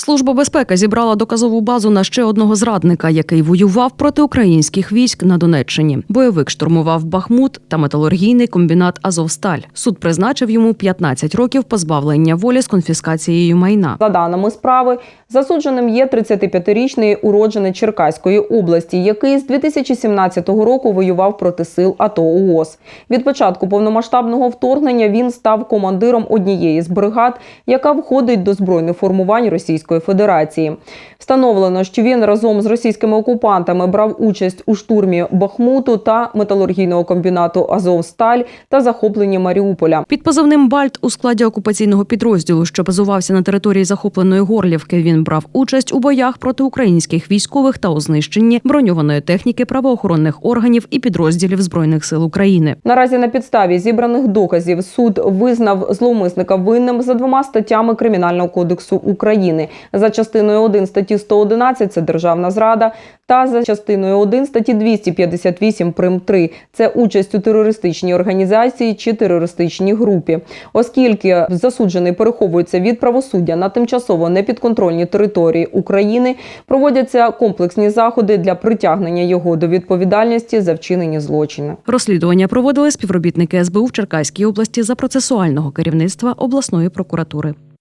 Служба безпеки зібрала доказову базу на ще одного зрадника, який воював проти українських військ на Донеччині. Бойовик штурмував Бахмут та металургійний комбінат Азовсталь. Суд призначив йому 15 років позбавлення волі з конфіскацією майна. За даними справи, засудженим є 35-річний уродженець Черкаської області, який з 2017 року воював проти сил АТО УОС. Від початку повномасштабного вторгнення він став командиром однієї з бригад, яка входить до збройних формувань Російської Федерації. Встановлено, що він разом з російськими окупантами брав участь у штурмі Бахмуту та металургійного комбінату Азовсталь та захопленні Маріуполя. Під позивним Бальт у складі окупаційного підрозділу, що базувався на території захопленої Горлівки, він брав участь у боях проти українських військових та у знищенні броньованої техніки правоохоронних органів і підрозділів збройних сил України. Наразі на підставі зібраних доказів суд визнав зловмисника винним за двома статтями Кримінального кодексу України за частиною 1 статті 111 – це державна зрада, та за частиною 1 статті 258 прим 3 – це участь у терористичній організації чи терористичній групі. Оскільки засуджений переховується від правосуддя на тимчасово непідконтрольній території України, проводяться комплексні заходи для притягнення його до відповідальності за вчинені злочини. Розслідування проводили співробітники СБУ в Черкаській області за процесуального керівництва обласної прокуратури.